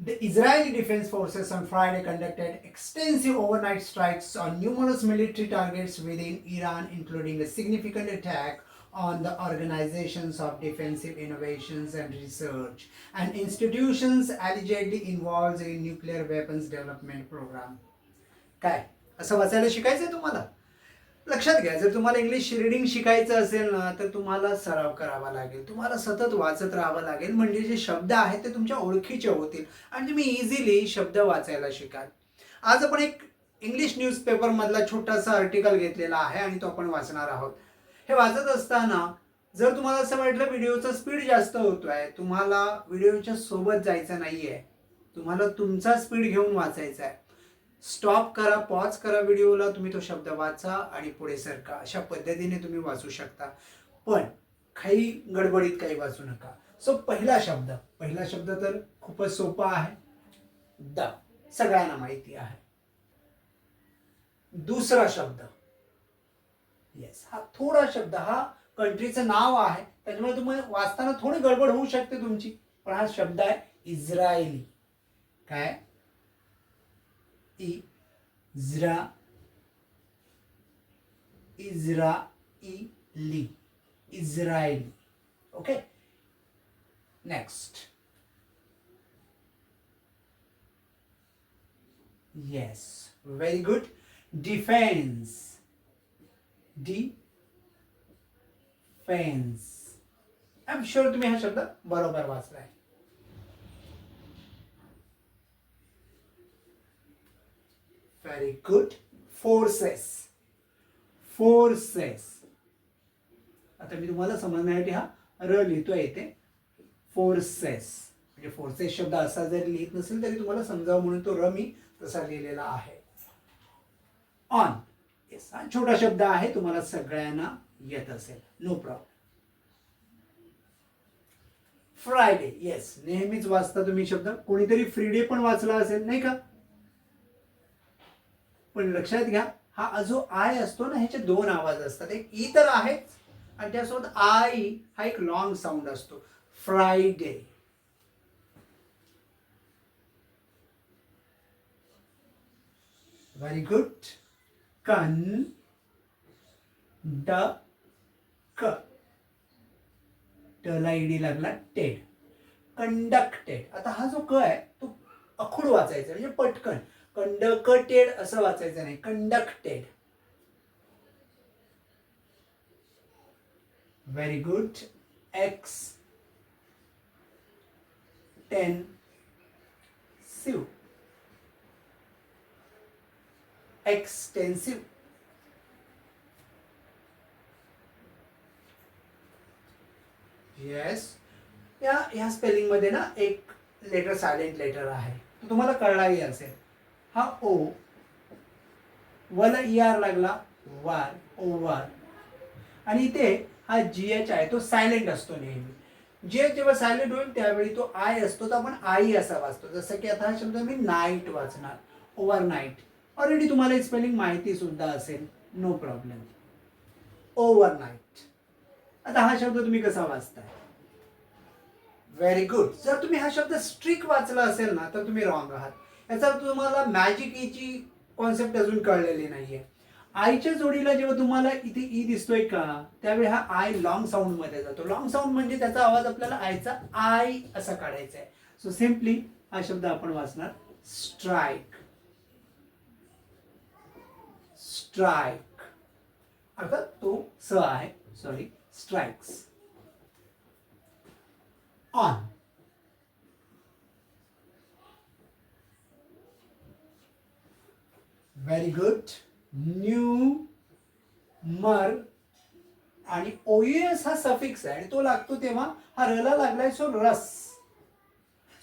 The Israeli Defense Forces on Friday conducted extensive overnight strikes on numerous military targets within Iran, including a significant attack on the organizations of defensive innovations and research and institutions allegedly involved in nuclear weapons development program. काय असं वाचायला शिकायचं तुम्हाला लक्षात घ्या जर तुम्हाला English reading शिकायचं असेल ना तर तुम्हाला सराव करावा लागेल. तुम्हाला सतत वाचत राहावं लागेल. म्हणजे जे शब्द आहेत ते तुमच्या ओळखीचे होतील. आणि तुम्ही इझिली शब्द वाचायला शिकाल. आज आपण एक इंग्लिश न्यूजपेपरमधला छोटासा आर्टिकल घेतलेला आहे आणि तो आपण वाचणार आहोत. हे वाचत असताना जर तुम्हाला असं वाटलं व्हिडिओचा स्पीड जास्त होतोय तुम्हाला व्हिडिओच्या सोबत जायचं नाहीये. तुम्हाला तुमचा स्पीड घेऊन वाचायचा आहे. स्टॉप करा पॉज करा व्हिडिओला तुम्ही तो शब्द वाचा आणि पुढे सरका. अशा पद्धतीने तुम्ही वाचू शकता. पण काही गडबडीत काही वाचू नका. सो पहिला शब्द. पहिला शब्द तर खूपच सोपा आहे. द. सगळ्यांना माहिती आहे. दुसरा शब्द. येस हा थोडा शब्द. हा कंट्रीचं नाव आहे. त्याच्यामुळे तुम्हाला वाचताना थोडी गडबड होऊ शकते तुमची. पण हा शब्द आहे इस्रायली. काय? इज्रा Israeli Israeli okay next yes very good defence defence I am sure तुम्ही हा शब्द बरोबर वाचलाय व्हेरी गुड फोर्सेस फोर्सेस आता मी तुम्हाला समजण्यासाठी हा र लिहितोय इथे. फोर्सेस म्हणजे फोर्सेस शब्द असा जरी लिहित नसेल तरी तुम्हाला समजावं म्हणून तो र मी तसा लिहिलेला आहे. ऑन येस हा छोटा शब्द आहे तुम्हाला सगळ्यांना येत असेल. नो प्रॉब्लेम फ्रायडे येस नेहमीच वाचता तुम्ही शब्द. कोणीतरी फ्रीडे पण वाचला असेल नाही का? पण लक्षात घ्या हा जो आय असतो ना ह्याचे दोन आवाज असतात. एक ई तर आहे आणि त्यासोबत आय हा एक लॉंग साऊंड असतो. फ्रायडे व्हेरी गुड कन ड क. टला ईडी लागला टेड कंडक्टेड आता हा जो क आहे तो अखूड वाचायचा म्हणजे पटकन. कंडक्टेड असं वाचायचं नाही. Conducted very good extensive extensive yes या ह्या स्पेलिंगमध्ये ना एक लेटर सायलेंट लेटर आहे. तो तुम्हाला कळलाही असेल. हा ओ वला ई आर लागला वार ओवार आणि इथे हा जी एच आहे तो सायलेंट असतो नेहमी. जे जेव्हा सायलेंट होईल त्यावेळी तो आय असतो तर आपण आई असा वाचतो. जसं की आता हा शब्द मी नाईट वाचणार ओव्हर नाईट. ऑलरेडी तुम्हाला स्पेलिंग माहिती सुद्धा असेल नो प्रॉब्लेम ओव्हर नाईट. आता हा शब्द तुम्ही कसा वाचताय? व्हेरी गुड जर तुम्ही हा शब्द स्ट्रिक वाचला असेल ना तर तुम्ही रॉंग आहात. याचा तुम्हाला मॅजिक ईची कॉन्सेप्ट अजून कळलेली नाहीये. आईच्या जोडीला जेव्हा तुम्हाला इथे ई दिसतोय का त्यावेळी हा आय लॉंग साऊंडमध्ये जातो. लॉंग साऊंड म्हणजे त्याचा आवाज आपल्याला आयचा आय असा काढायचा आहे सो सिम्पली हा शब्द आपण वाचणार. स्ट्राईक स्ट्राईक अर्थात तो स आहे. Sorry strikes on very good new मर आणि ओएस हा सफिक्स आहे. आणि तो लागतो तेव्हा हा रला लागलाय सो रस.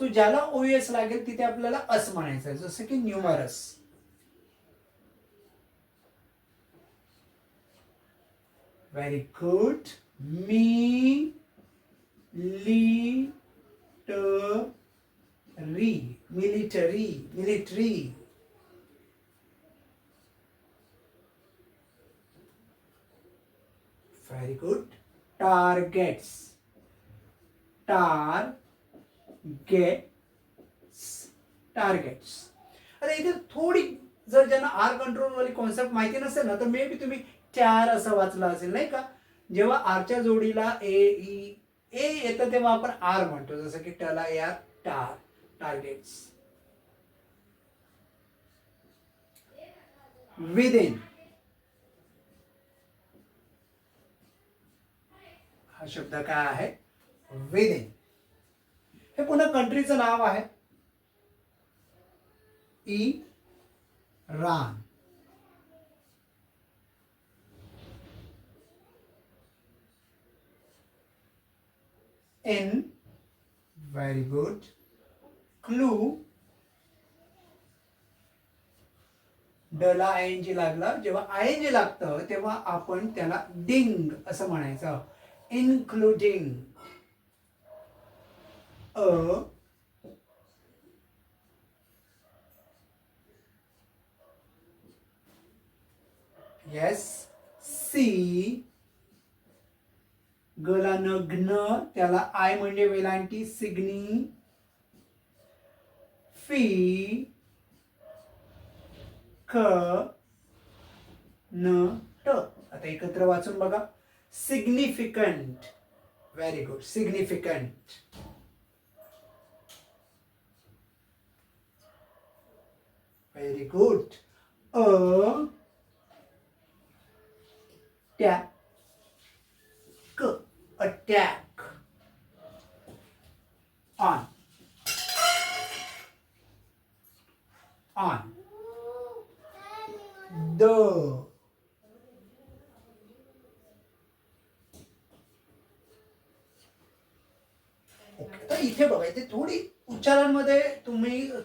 सो ज्याला ओएस लागेल तिथे आपल्याला अस म्हणायचं आहे. जसं की न्यूमरस व्हेरी गुड मी ली ट री military military Very good. Targets. Targets. Targets आता इथे थोडी जर ज्यांना आर कंट्रोलवाली कॉन्सेप्ट माहिती नसेल ना तर मे बी तुम्ही चार असं वाचलं असेल नाही का जेव्हा आरच्या जोडीला ए ई ए येतं तेव्हा आपण आर म्हणतो जसं की टला या टार टार्गेट्स विदिन हा शब्द काय आहे? विदिन हे पुन्हा कंट्रीचं नाव आहे. ई रान. in very good. clue डला आय एन जी लागला. जेव्हा आय एन जी लागतं तेव्हा आपण त्याला डिंग असं म्हणायचं. Including अ yes सी गला नग्न त्याला आय म्हणजे वेलांटी सिग्नी फी क न ट. आता एकत्र वाचून बघा. significant. Very good. Significant. Very good. A Good Attack on on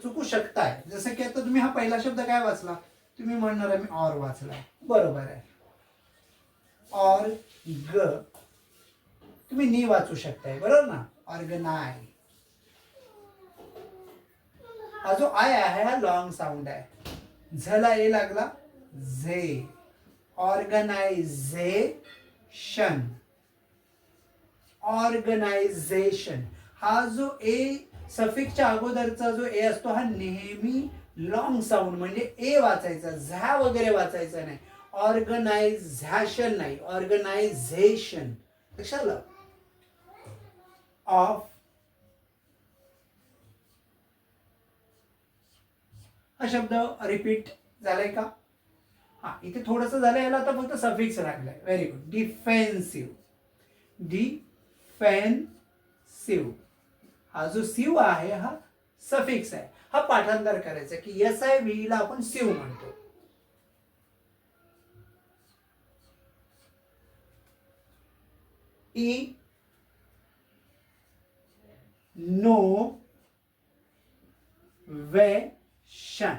चुकू शकताय. जसं की आता तुम्ही हा पहिला शब्द काय वाचला? तुम्ही म्हणणार आहे मी ऑर वाचला बरोबर आहे. ऑर ग. तुम्ही नी वाचू शकताय बरोबर ना? ऑर्गनाय. हा जो आय आहे हा लॉंग साऊंड आहे. झला ए लागला झे. ऑर्गनायझेशन ऑर्गनायझेशन हा जो ए सफिक्सच्या अगोदरचा जो ए असतो हा नेहमी लॉंग साऊंड म्हणजे ए वाचायचा झा वगैरे वाचायचा नाही. ऑर्गनायझॅशन नाही. ऑर्गनायझेशन लक्षात ऑफ हा शब्द रिपीट झालाय का? हा इथे थोडस झालं याला आता फक्त सफिक्स लागलाय. व्हेरी गुड डिफेन्सिव्ह डिफेन्सिव्ह हा जो सिव आहे हा सफिक्स आहे. हा पाठांतर करायचा की एस आय व्ही ला आपण सिव म्हणतो. ई नो वे शन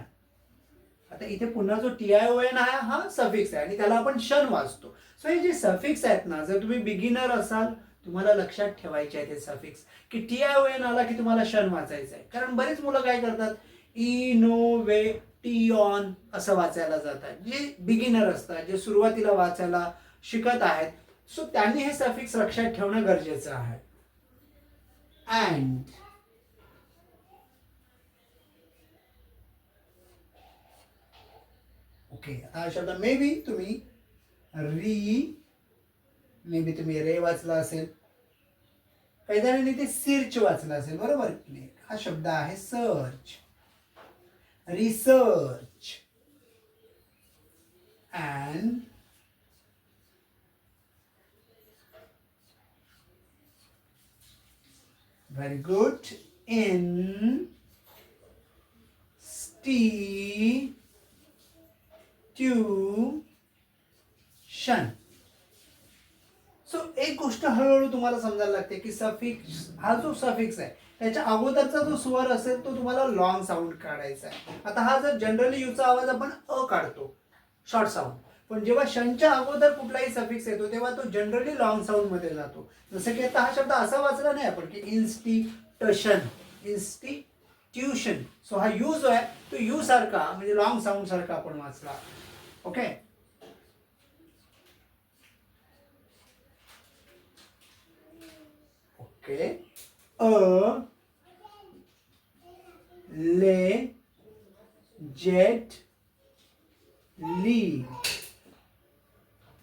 आता इथे पुन्हा जो टी आय ओ एन आहे हा सफिक्स आहे आणि त्याला आपण शन वाचतो. सो हे जे सफिक्स आहेत ना जर तुम्ही बिगिनर असाल तुम्हाला लक्षात ठेवायचे आहेत ते सफिक्स की टी आय ओ एन आला की तुम्हाला शन वाचायचं आहे. कारण बरेच मुलं काय करतात? ई नो वे टी ऑन असं वाचायला जातात. जे बिगिनर असतात जे सुरुवातीला वाचायला शिकत आहेत. सो त्यांनी हे सफिक्स लक्षात ठेवणं गरजेचं आहे. अँड ओके आता हा शब्द मे बी तुम्ही री मे बी तुम्ही रे वाचला असेल. काही जणांनी ते सिर्च वाचला असेल बरोबर हा शब्द आहे search research and very good in स्टी सो एक गोष्ट हळूहळू तुम्हाला समजायला लागते की सफिक्स हा जो सफिक्स आहे त्याच्या अगोदरचा जो स्वर असेल तो तुम्हाला लॉंग साऊंड काढायचा आहे. आता हा जर जनरली यूचा आवाज आपण अ काढतो शॉर्ट साऊंड पण जेव्हा शनच्या अगोदर कुठलाही सफिक्स येतो तेव्हा तो जनरली लॉंग साऊंडमध्ये जातो. जसं की आता हा शब्द असा वाचला नाही आपण की इन्स्टिट्यूशन इन्स्टिट्यूशन सो हा यू जो आहे तो यू सारखा म्हणजे लॉंग साऊंड सारखा आपण वाचला. ओके ओके अ ले जेट ली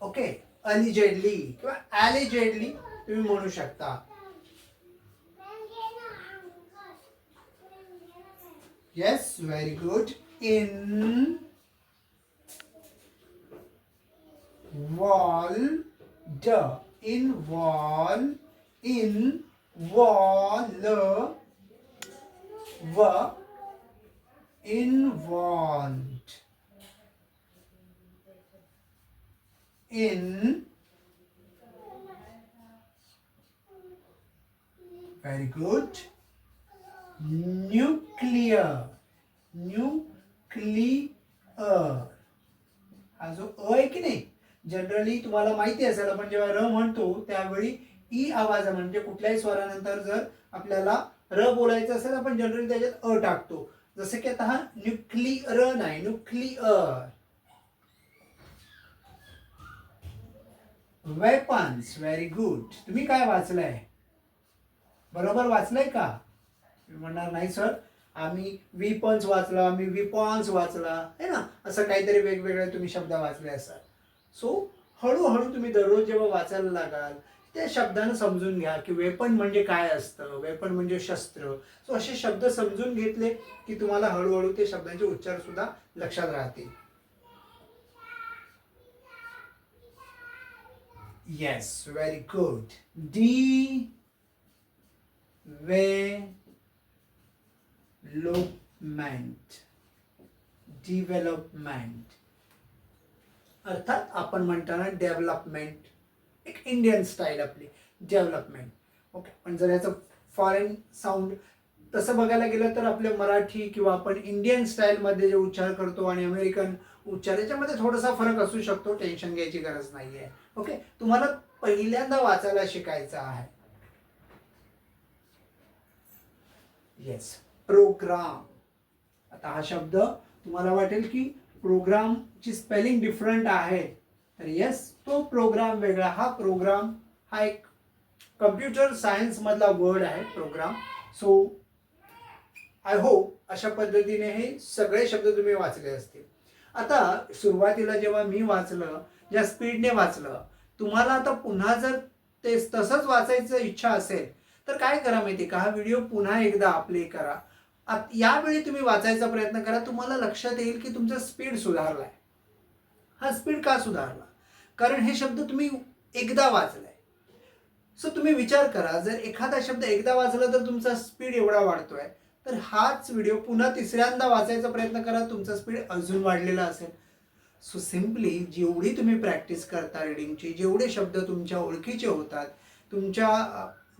ओके अलिजेडली किंवा ॲलिजेडली तुम्ही म्हणू शकता yes very good in wall ड इन वॉल इन वॉल व in want in very good nuclear nuclear. हा जो अ आहे की नाही? जनरली तुम्हाला माहिती असेल आपण जेव्हा र म्हणतो त्यावेळी ई आवाज म्हणजे कुठल्याही स्वरानंतर जर आपल्याला र बोलायचं असेल आपण जनरली त्याच्यात अ टाकतो. जसं की आता हा न्यूक्लिअर नाही न्यूक्लिअर वेपन्स व्हेरी गुड तुम्ही काय वाचलंय? बरोबर वाचलंय का? तुम्ही म्हणणार नाही सर आम्ही विपन्स वाचला आम्ही विपॉन्स वाचला. है ना? असं काहीतरी वेगवेगळे तुम्ही शब्द वाचले असाल. सो हळूहळू तुम्ही दररोज जेव्हा वाचायला लागाल त्या शब्दानं समजून घ्या की वेपन म्हणजे काय असतं वेपन म्हणजे शस्त्र. सो असे शब्द समजून घेतले की तुम्हाला हळूहळू ते शब्दांचे उच्चार सुद्धा लक्षात राहतील. Yes very good development development अर्थात आपण म्हणताना डेव्हलपमेंट एक इंडियन स्टाईल आपली डेव्हलपमेंट ओके पण जर ह्याचं फॉरेन साऊंड तसं बघायला गेलं तर आपलं मराठी किंवा आपण इंडियन स्टाईलमध्ये जे उच्चार करतो आणि अमेरिकन उच्चार याच्यामध्ये थोडासा फरक असू शकतो टेन्शन घ्यायची गरज नाही आहे ओके तुम्हाला पहिल्यांदा वाचायला शिकायचं आहे. येस प्रोग्राम आता हा शब्द तुम्हाला वाटेल की प्रोग्रामची स्पेलिंग डिफरंट आहे. तर येस तो प्रोग्राम वेगळा. हा प्रोग्राम हा एक कम्प्युटर सायन्स मधला वर्ड आहे प्रोग्राम सो आय होप अशा पद्धतीने हे सगळे शब्द तुम्ही वाचले असतील. आता सुरुवातीला जेव्हा मी वाचलं ज्या स्पीडने वाचलं तुम्हाला आता पुन्हा जर ते तसंच वाचायचं इच्छा असेल तर काय करा माहिती का? हा व्हिडिओ पुन्हा एकदा प्ले करा. यावेळी तुम्ही वाचायचा प्रयत्न करा. तुम्हाला लक्षात येईल की तुमचा स्पीड सुधारला आहे हा स्पीड का सुधारला? कारण हे शब्द तुम्ही एकदा वाचलाय. सो तुम्ही विचार करा जर एखादा शब्द एकदा वाचला तर तुमचा स्पीड एवढा वाढतोय. तर हाच व्हिडिओ पुन्हा तिसऱ्यांदा वाचायचा प्रयत्न करा तुमचा स्पीड अजून वाढलेला असेल. सो सिम्पली जेवढी तुम्ही प्रॅक्टिस करता रिडिंगची जेवढे शब्द तुमच्या ओळखीचे होतात तुमच्या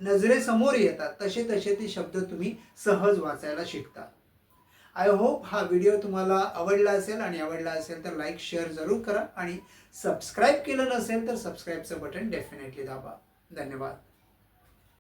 नजरेसमोर येतात तसे तसे ते शब्द तुम्ही सहज वाचायला शिकता. आय होप हा व्हिडिओ तुम्हाला आवडला असेल. आणि आवडला असेल तर लाईक शेअर जरूर करा. आणि सबस्क्राईब केलं नसेल तर सबस्क्राईबचं बटन डेफिनेटली दाबा. धन्यवाद.